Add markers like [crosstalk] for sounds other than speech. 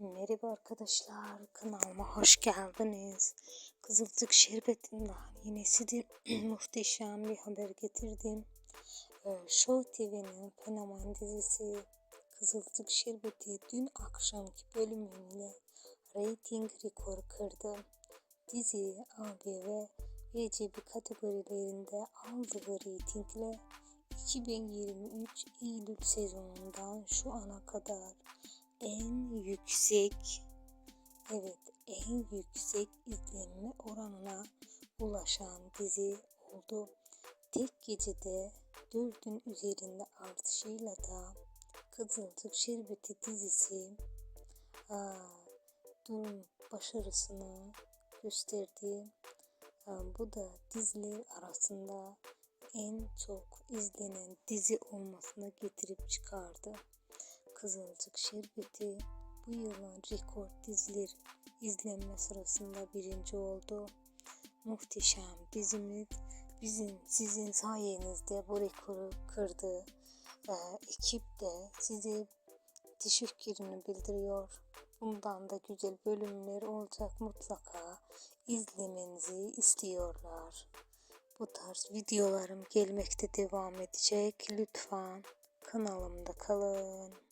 Merhaba arkadaşlar, kanalıma hoş geldiniz. Kızılcık Şerbeti'nden size [clears throat] muhteşem bir haber getirdim. Ee, Show TV'nin fenomen dizisi Kızılcık Şerbeti dün akşamki bölümüyle reyting rekoru kırdı. Dizi AB ve VCB kategorilerinde aldığı reytingle 2023 Eylül sezonundan şu ana kadar en yüksek evet en yüksek izlenme oranına ulaşan dizi oldu. Tek gecede 4'ün üzerinde artışıyla da Kızılcık Şerbeti dizisi durum başarısını gösterdi. Aa, bu da diziler arasında en çok izlenen dizi olmasına getirip çıkardı. Kızılcık Şerbeti bu yılın rekor diziler izlenme sırasında birinci oldu. Muhteşem dizimiz bizim sizin sayenizde bu rekoru kırdı. Ee, ekip de size teşekkürünü bildiriyor. Bundan da güzel bölümler olacak mutlaka izlemenizi istiyorlar. Bu tarz videolarım gelmekte devam edecek. Lütfen kanalımda kalın.